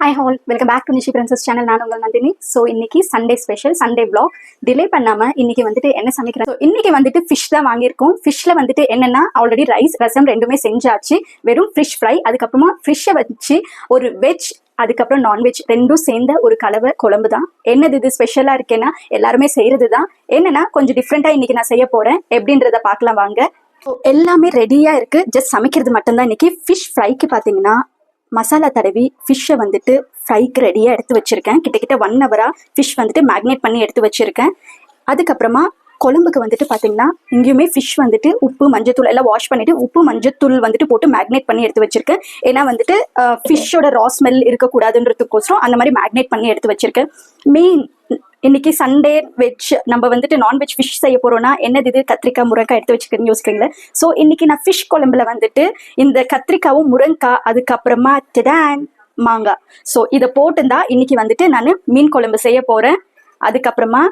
Hi all welcome back to Nishi princess channel நான் உங்கள் Nandini. So இன்னைக்கு Sunday special Sunday vlog delay பண்ணாமல் இன்னைக்கு வந்துட்டு என்ன சமைக்கிறேன்? ஸோ இன்னைக்கு வந்துட்டு ஃபிஷ் தான் வாங்கியிருக்கோம். ஃபிஷ்ல வந்துட்டு என்னன்னா ஆல்ரெடி ரைஸ் ரசம் ரெண்டுமே செஞ்சாச்சு. வெறும் ஃபிஷ் ஃப்ரை அதுக்கப்புறமா ஃபிஷ்ஷை வச்சு ஒரு வெஜ் அதுக்கப்புறம் நான்வெஜ் ரெண்டும் சேர்ந்த ஒரு கலவை குழம்பு தான். என்னது இது ஸ்பெஷலாக இருக்கேன்னா எல்லாருமே செய்கிறது தான். என்னன்னா கொஞ்சம் டிஃப்ரெண்ட்டாக இன்னைக்கு நான் செய்ய போகிறேன் எப்படின்றத பார்க்கலாம் வாங்க. ஸோ எல்லாமே ரெடியாக இருக்குது ஜஸ்ட் சமைக்கிறது மட்டும்தான் இன்னைக்கு. ஃபிஷ் ஃப்ரைக்கு பார்த்தீங்கன்னா மசாலா தடவி ஃபிஷ்ஷை வந்துட்டு ஃப்ரைக்கு ரெடியாக எடுத்து வச்சுருக்கேன். கிட்டத்தட்ட ஒன் ஹவராக ஃபிஷ் வந்துட்டு மேக்னேட் பண்ணி எடுத்து வச்சுருக்கேன். அதுக்கப்புறமா குழம்புக்கு வந்துட்டு பார்த்தீங்கன்னா இங்கேயுமே ஃபிஷ் வந்துட்டு உப்பு மஞ்சத்தூள் எல்லாம் வாஷ் பண்ணிவிட்டு உப்பு மஞ்சத்தூள் வந்துட்டு போட்டு மேக்னேட் பண்ணி எடுத்து வச்சிருக்கேன். ஏன்னா வந்துட்டு ஃபிஷ்ஷோட ரா ஸ்மெல் இருக்கக்கூடாதுன்றதுக்கோசரம் அந்த மாதிரி மேக்னேட் பண்ணி எடுத்து வச்சிருக்கேன். மெயின் இன்னைக்கு சண்டே வெஜ் நம்ம வந்துட்டு நான்வெஜ் ஃபிஷ் செய்ய போறோம்னா என்னது இது? கத்திரிக்காய் முருங்காய் எடுத்து வச்சுக்கிறேன்னு யோசிக்கிறீங்களா? ஸோ இன்னைக்கு நான் ஃபிஷ் குழம்புல வந்துட்டு இந்த கத்திரிக்காவும் முருங்கக்காய் அதுக்கப்புறமா டடான் மாங்காய். ஸோ இதை போட்டுருந்தா இன்னைக்கு வந்துட்டு நான் மீன் குழம்பு செய்ய போறேன். அதுக்கப்புறமா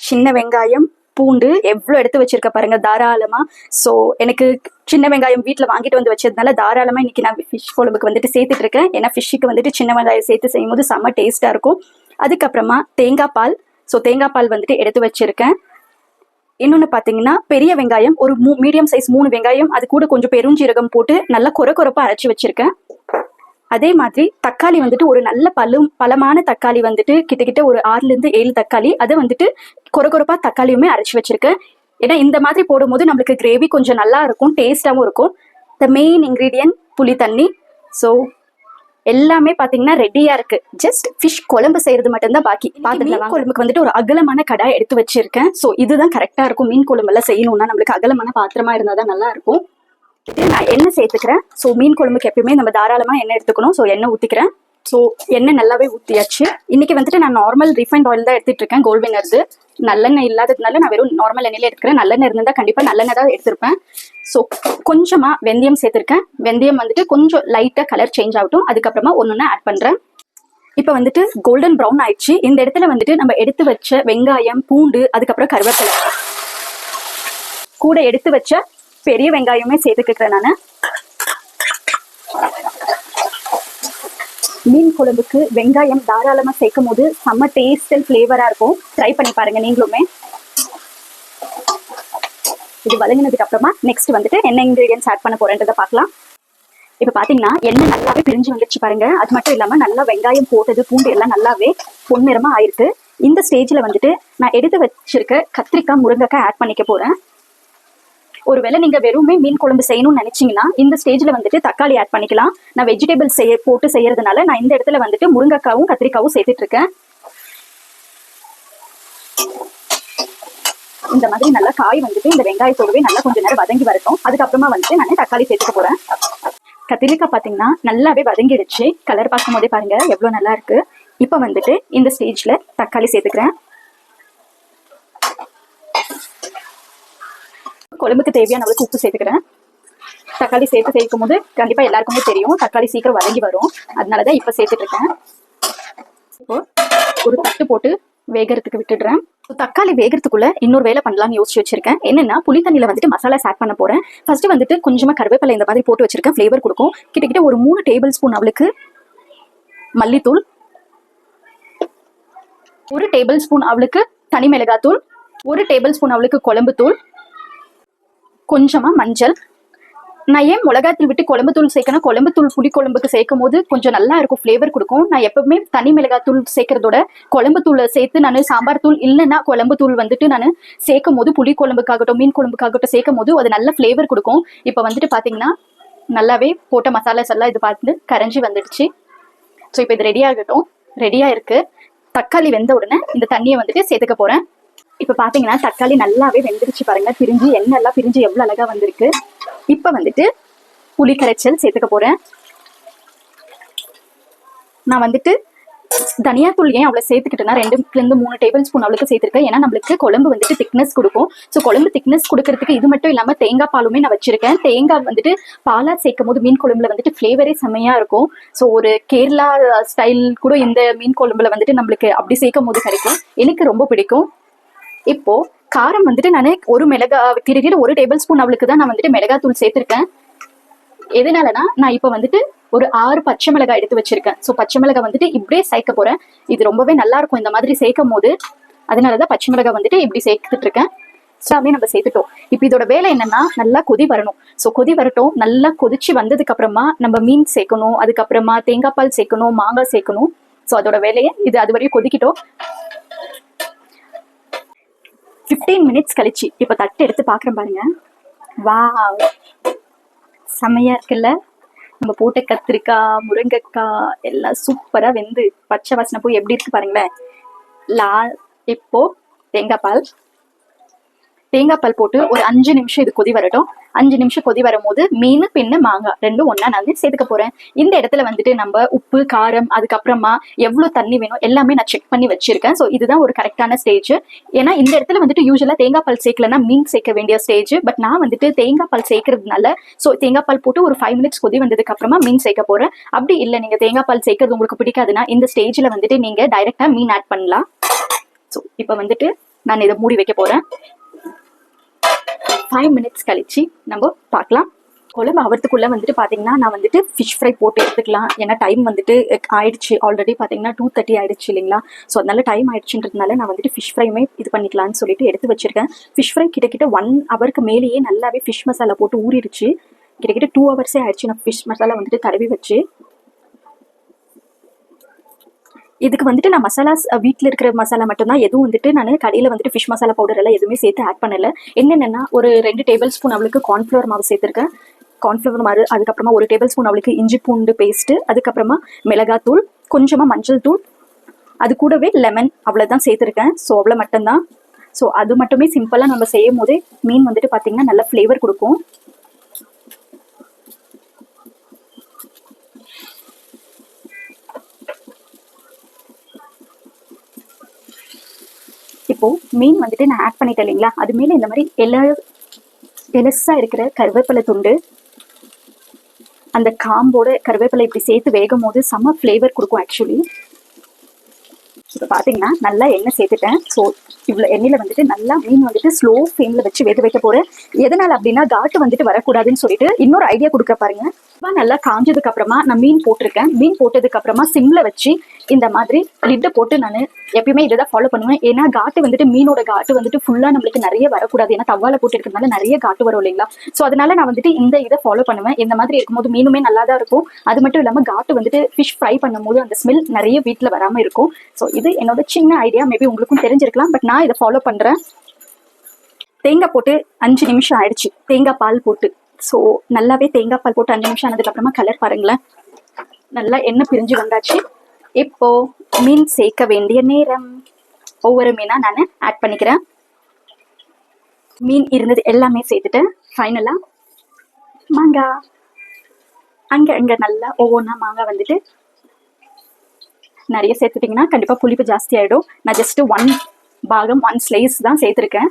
சின்ன வெங்காயம் பூண்டு எவ்வளோ எடுத்து வச்சிருக்க பாருங்க தாராளமாக ஸோ எனக்கு சின்ன வெங்காயம் வீட்டில் வாங்கிட்டு வந்து வச்சதுனால தாராளமாக இன்னைக்கு நான் ஃபிஷ் குழம்புக்கு வந்துட்டு சேர்த்துட்டு இருக்கேன். ஏன்னா ஃபிஷ்ஷுக்கு வந்துட்டு சின்ன வெங்காயம் சேர்த்து செய்யும்போது செம்ம டேஸ்ட்டாக இருக்கும். அதுக்கப்புறமா தேங்காய் பால் ஸோ தேங்காய் பால் வந்துட்டு எடுத்து வச்சிருக்கேன். இன்னொன்று பார்த்தீங்கன்னா பெரிய வெங்காயம் ஒரு மூ மீடியம் சைஸ் மூணு வெங்காயம் அது கூட கொஞ்சம் பெருஞ்சீரகம் போட்டு நல்லா கொர கொரப்பாக அரைச்சி வச்சிருக்கேன். அதே மாதிரி தக்காளி வந்துட்டு ஒரு நல்ல பழும் பழமான தக்காளி வந்துட்டு கிட்டத்தட்ட ஒரு ஆறுலேருந்து ஏழு தக்காளி அதை வந்துட்டு கொர கொரப்பா தக்காளியுமே அரைச்சி வச்சிருக்கேன். ஏன்னா இந்த மாதிரி போடும்போது நம்மளுக்கு கிரேவி கொஞ்சம் நல்லா இருக்கும் டேஸ்டாகவும் இருக்கும். த மெயின் இன்க்ரீடியன்ட் புளி தண்ணி. ஸோ எல்லாமே பாத்தீங்கன்னா ரெடியா இருக்கு. ஜஸ்ட் ஃபிஷ் குழம்பு செய்யறது மட்டும்தான் பாக்கி. மீன் குழம்புக்கு வந்துட்டு ஒரு அகலமான கடாய் எடுத்து வச்சிருக்கேன். ஸோ இதுதான் கரெக்டா இருக்கும். மீன் குழம்பு எல்லாம் செய்யணும்னா நம்மளுக்கு அகலமான பாத்திரமா இருந்தா தான் நல்லா இருக்கும். நான் எண்ணெய் சேர்த்துக்கிறேன். ஸோ மீன் குழம்புக்கு எப்பயுமே நம்ம தாராளமாக எண்ணெய் எடுத்துக்கணும். ஸோ எண்ணெய் ஊற்றிக்கிறேன் ஸோ எண்ணெய் நல்லாவே ஊற்றியாச்சு இன்னைக்கு வந்துட்டு நான் நார்மல் ரிஃபைண்ட் ஆயில் தான் எடுத்துட்டு இருக்கேன். கோல்ட் வினர்து நல்லெண்ணெய் இல்லாததுனால நான் வெறும் நார்மல் எண்ணெயில எடுக்கிறேன் நல்லெண்ணெய் இருந்தால் கண்டிப்பாக நல்லெண்ணெய் தான் எடுத்திருப்பேன். ஸோ கொஞ்சமாக வெந்தயம் சேர்த்துருக்கேன். வெந்தயம் வந்துட்டு கொஞ்சம் லைட்டாக கலர் சேஞ்ச் ஆகட்டும். அதுக்கப்புறமா ஒன்று ஆட் பண்ணுறேன் இப்போ வந்துட்டு கோல்டன் ப்ரௌன் ஆயிடுச்சு. இந்த இடத்துல வந்துட்டு நம்ம எடுத்து வச்ச வெங்காயம் பூண்டு அதுக்கப்புறம் கருவேப்பிலை. கூட எடுத்து வச்ச பெரிய வெங்காயமே சேர்த்துக்கிறேன் நான். மீன் குழம்புக்கு வெங்காயம் தாராளமா சேர்க்கும் போது செம்ம டேஸ்ட் அண்ட் ஃப்ளேவரா இருக்கும். ட்ரை பண்ணி பாருங்க நீங்களுமே. இது வதங்கினதுக்கு அப்புறமா நெக்ஸ்ட் வந்துட்டு என்ன இன்கிரீடியன்ஸ் ஆட் பண்ண போறேன்றதை பார்க்கலாம். இப்போ பாத்தீங்கன்னா எண்ணெய் நல்லாவே பிரிஞ்சு வந்துருச்சு பாருங்க. அது மட்டும் இல்லாம நல்லா வெங்காயம் போட்டது பூண்டு எல்லாம் நல்லாவே பொன்னிறமா ஆயிருக்கு. இந்த ஸ்டேஜ்ல வந்துட்டு நான் எடுத்து வச்சிருக்க கத்திரிக்காய் முருங்கைக்காய் ஆட் பண்ணிக்க போறேன். ஒருவேளை நீங்க வெறுமே மீன் குழம்பு செய்யணும்னு நினைச்சீங்கன்னா இந்த ஸ்டேஜ்ல வந்துட்டு தக்காளி ஆட் பண்ணிக்கலாம். நான் வெஜிடபிள் செய்ய போட்டு செய்யறதுனால நான் இந்த இடத்துல வந்துட்டு முருங்கைக்காவும் கத்திரிக்காவும் சேர்த்துட்டு இருக்கேன். இந்த மாதிரி நல்லா காய் வந்துட்டு இந்த வெங்காயத்தோடவே நல்லா கொஞ்ச நேரம் வதங்கி வரட்டும். அதுக்கப்புறமா வந்துட்டு நான் தக்காளி சேர்த்துக்க போறேன். கத்திரிக்காய் பாத்தீங்கன்னா நல்லாவே வதங்கிடுச்சு. கலர் பார்க்கும் போதே பாருங்க எவ்வளவு நல்லா இருக்கு. இப்போ வந்துட்டு இந்த ஸ்டேஜ்ல தக்காளி சேர்த்துக்கிறேன். குழம்புக்கு தேவையான அளவுக்கு உப்பு சேர்த்துக்கிறேன். தக்காளி சேர்த்து சேர்க்கும் போது கண்டிப்பாக எல்லாருக்குமே தெரியும். தக்காளி சீக்கிரம் வதங்கி வரும். அதனாலதான் இப்போ சேர்த்துட்டு இருக்கேன் இப்போ ஒரு தட்டு போட்டு வேகறதுக்கு விட்டுடுறேன். தக்காளி வேகிறதுக்குள்ள இன்னொரு வேலை பண்ணலாம்னு யோசிச்சு வச்சிருக்கேன். என்னன்னா புளி தண்ணியில வந்துட்டு மசாலா ஆட் பண்ண போறேன். ஃபர்ஸ்ட் வந்துட்டு கொஞ்சமா கருவேப்பிலை இந்த மாதிரி போட்டு வச்சிருக்கேன். ஃப்ளேவர் கொடுக்கும். கிட்டத்தட்ட ஒரு மூணு டேபிள் ஸ்பூன் அவளுக்கு மல்லித்தூள். ஒரு டேபிள் ஸ்பூன் அவளுக்கு தனி மிளகாத்தூள். ஒரு டேபிள் ஸ்பூன் அவளுக்கு குழம்பு தூள் கொஞ்சமா மஞ்சள். நான் ஏன் மிளகாத்தூள் விட்டு குழம்பு தூள் சேர்க்கணும்? குழம்பு தூள் புளி குழம்புக்கு சேர்க்கும் போது கொஞ்சம் நல்லா இருக்கும் ஃப்ளேவர் கொடுக்கும். நான் எப்பவுமே தனி மிளகாத்தூள் சேர்க்கறதோட குழம்பு தூளை சேர்த்து நான் சாம்பார் தூள் இல்லைன்னா குழம்பு தூள் வந்துட்டு நான் சேர்க்கும் போது புளி குழம்புக்காகட்டும் மீன் குழம்புக்காகட்டும் சேர்க்கும் போது அது நல்ல ஃப்ளேவர் கொடுக்கும். இப்போ வந்துட்டு பார்த்தீங்கன்னா நல்லாவே போட்ட மசாலாஸ் எல்லாம் இது பார்த்து கரைஞ்சி வந்துடுச்சு. ஸோ இப்போ இது ரெடி ஆகட்டும். ரெடியாக இருக்குது தக்காளி வெந்த உடனே இந்த தண்ணியை வந்துட்டு சேர்த்துக்க போகிறேன் இப்போ பாத்தீங்கன்னா தக்காளி நல்லாவே வெந்துருச்சு பாருங்க. பிரிஞ்சு எண்ணெய் எல்லாம் பிரிஞ்சு எவ்வளவு அழகா வந்திருக்கு. இப்போ வந்துட்டு புளி கரைச்சல் சேர்த்துக்க போறேன். நான் வந்துட்டு தனியாத்தூள் ஏன் அவ்வளோ சேர்த்துக்கிட்டேன்னா ரெண்டுலேருந்து மூணு டேபிள் ஸ்பூன் அவ்வளோக்கு சேர்த்துருக்கேன். ஏன்னா நம்மளுக்கு குழம்பு வந்துட்டு திக்னஸ் கொடுக்கும். ஸோ குழம்பு திக்னஸ் கொடுக்கறதுக்கு இது மட்டும் இல்லாமல் தேங்காய் பாலுமே நான் வச்சிருக்கேன். தேங்காய் வந்துட்டு பாலாக சேர்க்கும் போது மீன் குழம்புல வந்துட்டு ஃப்ளேவரே செம்மையாக இருக்கும். ஸோ ஒரு கேரளா ஸ்டைல் கூட இந்த மீன் குழம்புல வந்துட்டு நம்மளுக்கு அப்படி சேர்க்கும் போது கிடைக்கும். எனக்கு ரொம்ப பிடிக்கும். இப்போ காரம் வந்துட்டு நான் ஒரு மிளகா திருகிற ஒரு டேபிள் ஸ்பூன் அவளுக்கு தான் நான் வந்துட்டு மிளகாத்தூள் சேர்த்துருக்கேன். எதனாலனா நான் இப்போ வந்துட்டு ஒரு ஆறு பச்சை மிளகாய் எடுத்து வச்சிருக்கேன். ஸோ பச்சை மிளகாய் வந்துட்டு இப்படியே சேர்க்க போறேன். இது ரொம்பவே நல்லா இருக்கும். இந்த மாதிரி சேர்க்கும் போது அதனாலதான் பச்சை மிளகாய் வந்துட்டு இப்படி சேர்த்துட்டு இருக்கேன் ஸோ அப்படியே நம்ம சேர்த்துட்டோம். இப்போ இதோட வேலை என்னன்னா நல்லா கொதி வரணும். ஸோ கொதி வரட்டும். நல்லா கொதிச்சு வந்ததுக்கு அப்புறமா நம்ம மீன் சேர்க்கணும். அதுக்கப்புறமா தேங்காய் பால் சேர்க்கணும் மாங்காய் சேர்க்கணும். ஸோ அதோட வேலையை இது அது வரையும் கொதிக்கிட்டோம். ஃபிஃப்டீன் மினிட்ஸ் கழிச்சு. இப்போ தட்டு எடுத்து பார்க்குறேன் பாருங்க. வா செமையா இருக்குல்ல? நம்ம போட்ட கத்திரிக்காய் முருங்கைக்காய் எல்லாம் சூப்பரா வெந்து பச்சை வாசனை போய் எப்படி இருக்கு பாருங்களேன். லா இப்போ தேங்காய் பால் தேங்காய் பால் போட்டு ஒரு அஞ்சு நிமிஷம் இது கொதி வரட்டும். அஞ்சு நிமிஷம் கொதி வரும்போது மீன் பின்ன மாங்காய் ரெண்டும் ஒன்னா நான் வந்து சேர்த்துக்க போறேன். இந்த இடத்துல வந்துட்டு நம்ம உப்பு காரம் அதுக்கப்புறமா எவ்வளவு தண்ணி வேணும் எல்லாமே நான் செக் பண்ணி வச்சிருக்கேன். ஸோ இதுதான் ஒரு கரெக்டான ஸ்டேஜ் ஏன்னா இந்த இடத்துல வந்துட்டு யூஸ்வலா தேங்காய் பால் சேர்க்கலன்னா மீன் சேர்க்க வேண்டிய ஸ்டேஜ் பட் நான் வந்துட்டு தேங்காய் பால் சேர்க்கறதுனால ஸோ தேங்காய் பால் போட்டு ஒரு ஃபைவ் மினிட்ஸ் கொதி வந்ததுக்கு அப்புறமா மீன் சேர்க்க போறேன். அப்படி இல்லை நீங்க தேங்காய் பால் சேர்க்கறது உங்களுக்கு பிடிக்காதுன்னா இந்த ஸ்டேஜ்ல வந்துட்டு நீங்க டைரக்டா மீன் ஆட் பண்ணலாம். ஸோ இப்போ வந்துட்டு நான் இதை மூடி வைக்க போறேன். ஃபைவ் மினிட்ஸ் கழிச்சு நம்ம பார்க்கலாம். குழம்பு அவரத்துக்குள்ளே வந்துட்டு பார்த்தீங்கன்னா நான் வந்துட்டு ஃபிஷ் ஃப்ரை போட்டு எடுத்துக்கலாம். ஏன்னா டைம் வந்துட்டு ஆயிடுச்சு. ஆல்ரெடி பார்த்தீங்கன்னா டூ தேர்ட்டி ஆயிடுச்சு இல்லைங்களா? ஸோ அதனால டைம் ஆயிடுச்சுன்றதுனால நான் வந்துட்டு ஃபிஷ் ஃப்ரையுமே இது பண்ணிக்கலாம்னு சொல்லிட்டு எடுத்து வச்சிருக்கேன். ஃபிஷ் ஃப்ரை கிட்டக்கிட்ட ஒன் ஹவருக்கு மேலேயே நல்லாவே ஃபிஷ் மசாலா போட்டு ஊறிடுச்சு. கிட்டக்கிட்ட டூ ஹவர்ஸே ஆயிடுச்சு. நான் ஃபிஷ் மசாலா வந்துட்டு தடவி வச்சு. இதுக்கு வந்துட்டு நான் மசாலாஸ் வீட்டில் இருக்கிற மசாலா மட்டும்தான். எதுவும் வந்துட்டு நான் கடையில் வந்துட்டு ஃபிஷ் மசாலா பவுடர் எல்லாம் எதுவுமே சேர்த்து ஆட் பண்ணல. என்னென்னா ஒரு ரெண்டு டேபிள் ஸ்பூன் அவளுக்கு கார்ன்ஃப்ளவர் மாவு சேர்த்துருக்கேன். கார்ன்ஃப்ளவர் மாவு அதுக்கப்புறமா ஒரு டேபிள் ஸ்பூன் அவளுக்கு இஞ்சி பூண்டு பேஸ்ட்டு அதுக்கப்புறமா மிளகாத்தூள் கொஞ்சமாக மஞ்சள் தூள் அது கூடவே லெமன் அவ்வளோதான் சேர்த்துருக்கேன். ஸோ அவ்வளோ மட்டும்தான். ஸோ அது மட்டுமே சிம்பிளாக நம்ம செய்யும் போதே மீன் வந்துட்டு பார்த்தீங்கன்னா நல்ல ஃப்ளேவர் கொடுக்கும். இப்போ மீன் வந்துட்டு நான் ஆட் பண்ணிட்டேன் இல்லைங்களா? அது மேலே இந்த மாதிரி எல்லா எலசா இருக்கிற கருவேப்பிலை துண்டு அந்த காம்போட கருவேப்பிலை இப்படி சேர்த்து வேகும் போது செம்ம ஃப்ளேவர் கொடுக்கும் ஆக்சுவலி இப்போ பார்த்தீங்கன்னா நல்லா எண்ணெய் சேர்த்துட்டேன். ஸோ இவ்வளோ எண்ணெயில் வந்துட்டு நல்லா மீன் வந்துட்டு ஸ்லோ ஃப்ளேமில் வச்சு வேக வைக்க போகிறேன் எதனால் அப்படின்னா காட்டு வந்துட்டு வரக்கூடாதுன்னு சொல்லிட்டு இன்னொரு ஐடியா கொடுக்க பாருங்க. நல்லா காஞ்சதுக்கு அப்புறமா நான் மீன் போட்டிருக்கேன். மீன் போட்டதுக்கு அப்புறமா சிம்ல வச்சு இந்த மாதிரி லிட்டை போட்டு நான் எப்பயுமே இதை தான் ஃபாலோ பண்ணுவேன். ஏன்னா காட்டு வந்துட்டு மீனோட காட்டு வந்துட்டு ஃபுல்லாக நம்மளுக்கு நிறைய வரக்கூடாது. ஏன்னா தவால போட்டு இருக்கிறதுனால நிறைய காட்டு வரும் இல்லைங்களா? ஸோ அதனால நான் வந்துட்டு இந்த இதை ஃபாலோ பண்ணுவேன். இந்த மாதிரி இருக்கும்போது மீனுமே நல்லா தான் இருக்கும். அது மட்டும் இல்லாமல் காட்டு வந்துட்டு ஃபிஷ் ஃப்ரை பண்ணும்போது அந்த ஸ்மெல் நிறைய வீட்டில் வராமல் இருக்கும். ஸோ இது என்னோட சின்ன ஐடியா மேபி உங்களுக்கும் தெரிஞ்சிருக்கலாம். பட் நான் இதை ஃபாலோ பண்ணுறேன் தேங்காய் போட்டு அஞ்சு நிமிஷம் ஆயிடுச்சு. தேங்காய் பால் போட்டு. ஸோ நல்லாவே தேங்காய் பால் போட்டு அஞ்சு நிமிஷம் ஆனதுக்கப்புறமா கலர் பாருங்களேன். நல்லா எண்ணெய் பிரிஞ்சு வந்தாச்சு. இப்போ மீன் சேர்க்க வேண்டிய நேரம். ஒவ்வொரு மீனா நான் ஆட் பண்ணிக்கிறேன். மீன் இருந்தது எல்லாமே சேர்த்துட்டேன். ஃபைனலாக மாங்காய் அங்கே அங்கே நல்லா ஒவ்வொன்றா மாங்காய் வந்துட்டு நிறைய சேர்த்துட்டிங்கன்னா கண்டிப்பாக புளிப்பு ஜாஸ்தி ஆகிடும் நான் ஜஸ்ட் ஒன் பாகம் ஒன் ஸ்லைஸ் தான் சேர்த்துருக்கேன்.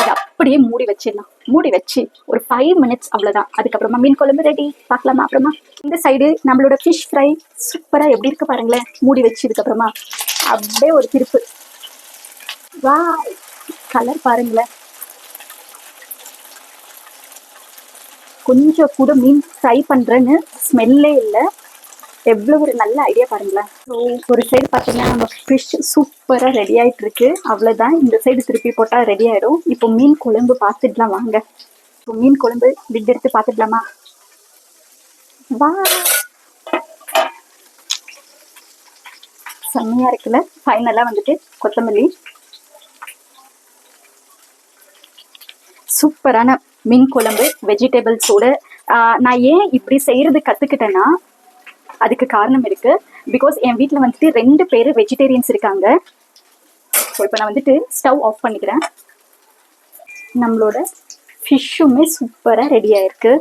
இதை அப்படியே மூடி வச்சிடலாம். மூடி வச்சு ஒரு ஃபைவ் மினிட்ஸ் அவ்வளோதான் அதுக்கப்புறமா மீன் குழம்பு ரெடி பார்க்கலாமா அப்புறமா? இந்த சைடு நம்மளோட ஃபிஷ் ஃப்ரை சூப்பராக எப்படி இருக்கு பாருங்களேன். மூடி வச்சதுக்கப்புறமா அப்படியே ஒரு திருப்பு. வா கலர் பாருங்களேன். கொஞ்சம் கூட மீன் ஃப்ரை பண்ணுறேன்னு ஸ்மெல்லே இல்லை. எவ்வளோ ஒரு நல்ல ஐடியா பாருங்களேன். ஸோ ஒரு சைடு பார்த்தீங்கன்னா நம்ம ஃபிஷ் சூப்பராக ரெடி ஆகிட்டு இருக்கு. அவ்வளோதான் இந்த சைடு திருப்பி போட்டால் ரெடி ஆகிடும் இப்போ மீன் குழம்பு பார்த்துடலாம் வாங்க. இப்போ மீன் குழம்பு லிட் எடுத்து பார்த்துடலாமா? வா. செம்மையாக இருக்குல்ல? ஃபைனலாக வந்துட்டு கொத்தமல்லி. சூப்பரான மீன் குழம்பு வெஜிடபிள்ஸோட நான் ஏன் இப்படி செய்யறது கற்றுக்கிட்டேன்னா அதுக்கு காரணம் இருக்கு. பிகாஸ் என் வீட்டில் வந்துட்டு ரெண்டு பேர் வெஜிடேரியன்ஸ் இருக்காங்க. ஸோ இப்போ நான் வந்துட்டு ஸ்டவ் ஆஃப் பண்ணிக்கிறேன். நம்மளோட ஃபிஷ்ஷுமே சூப்பராக ரெடி ஆயிருக்கு.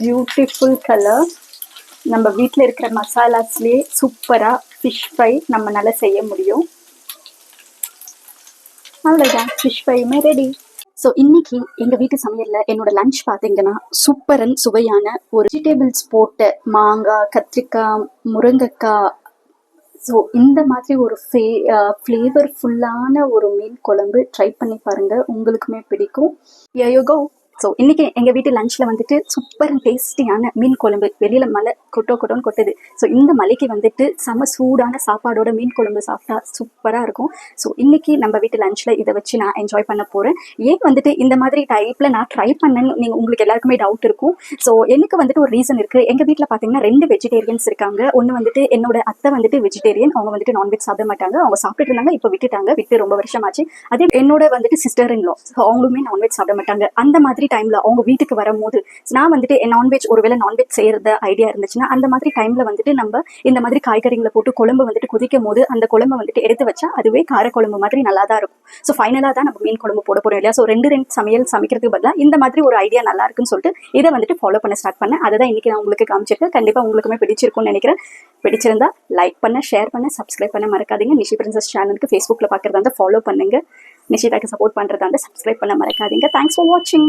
பியூட்டிஃபுல் கலர் நம்ம வீட்டில் இருக்கிற மசாலாஸ்லேயே சூப்பராக ஃபிஷ் ஃப்ரை நம்மளால செய்ய முடியும். அவ்வளோதான் ஃபிஷ் ஃப்ரையுமே ரெடி ஸோ இன்னைக்கு எங்கள் வீட்டு சமையலில் என்னோட லஞ்ச் பார்த்தீங்கன்னா சூப்பரன் சுவையான ஒரு வெஜிடேபிள்ஸ் போட்ட மாங்காய் கத்திரிக்காய் முருங்கைக்காய். ஸோ இந்த மாதிரி ஒரு ஃபே ஃப்ளேவர்ஃபுல்லான ஒரு மீன் குழம்பு ட்ரை பண்ணி பாருங்கள் உங்களுக்குமே பிடிக்கும். யோகோ ஸோ இன்றைக்கி எங்கள் வீட்டு லஞ்சில் வந்துட்டு சூப்பர் டேஸ்டியான மீன் குழம்பு. வெளியில் மலை கொட்டோ கொட்டோன்னு கொட்டுது. ஸோ இந்த மலைக்கு வந்துட்டு செம சூடான சாப்பாடோட மீன் குழம்பு சாப்பிட்டா சூப்பராக இருக்கும். ஸோ இன்றைக்கி நம்ம வீட்டு லஞ்சில் இதை வச்சு நான் என்ஜாய் பண்ண போகிறேன் ஏன் வந்துட்டு இந்த மாதிரி டைப்பில் நான் ட்ரை பண்ணேன்னு நீங்கள் உங்களுக்கு எல்லாருக்குமே டவுட் இருக்கும். ஸோ எனக்கு வந்துட்டு ஒரு ரீசன் இருக்குது எங்கள் வீட்டில் பார்த்தீங்கன்னா ரெண்டு வெஜிடேரியன்ஸ் இருக்காங்க. ஒன்று வந்துட்டு என்னோட அத்தை வந்துட்டு வெஜிடேரியன் அவங்க வந்துட்டு நான்வெஜ் சாப்பிட மாட்டாங்க. அவங்க சாப்பிட்டுட்டு இருந்தாங்க இப்போ விட்டுட்டாங்க. விட்டு ரொம்ப வருஷமாச்சு. அதே என்னோட வந்துட்டு சிஸ்டர் இன்லோ ஸோ அவங்களுமே நான்வெஜ் சாப்பிட மாட்டாங்க. அந்த மாதிரி டைமில் அவங்க வீட்டுக்கு வரும்போது நான் வந்துட்டு நான்வெஜ் ஒருவேளை நான்வெஜ் செய்யறத ஐடியா இருந்துச்சுன்னா அந்த மாதிரி டைமில் வந்துட்டு நம்ம இந்த மாதிரி காய்கறிகளை போட்டு குழம்பு வந்துட்டு குதிக்கும் போது அந்த குழம்பு வந்துட்டு எடுத்து வச்சா அதுவே காரக்குழம்பு மாதிரி நல்லா தான் இருக்கும். ஸோ ஃபைனலாக தான் நம்ம மீன் குழம்பு போட போகிறோம் இல்லையா? ஸோ ரெண்டு ரெண்டு சமையல் சமைக்கிறதுக்கு பதிலாக இந்த மாதிரி ஒரு ஐடியா நல்லா இருக்குன்னு சொல்லிட்டு இதை வந்துட்டு ஃபாலோ பண்ண ஸ்டார்ட் பண்ணேன். அதை தான் இன்னைக்கு நான் உங்களுக்கு காமிச்சிருக்கேன். கண்டிப்பாக உங்களுக்குமே பிடிச்சிருக்கும்னு நினைக்கிறேன். பிடிச்சிருந்தா லைக் பண்ண ஷேர் பண்ண சப்ஸ்கிரைப் பண்ண மறக்காதீங்க. நிஷி பிரின்சஸ் சேனலுக்கு ஃபேஸ்புக்கில் பார்க்குறதா இருந்தால் ஃபாலோ பண்ணுங்க. நிஷிதாக்கு சப்போர்ட் பண்ணுறதா இருந்தால் சப்ஸ்கிரைப் பண்ண மறக்காதீங்க. தேங்க்ஸ் ஃபார் வாட்சிங்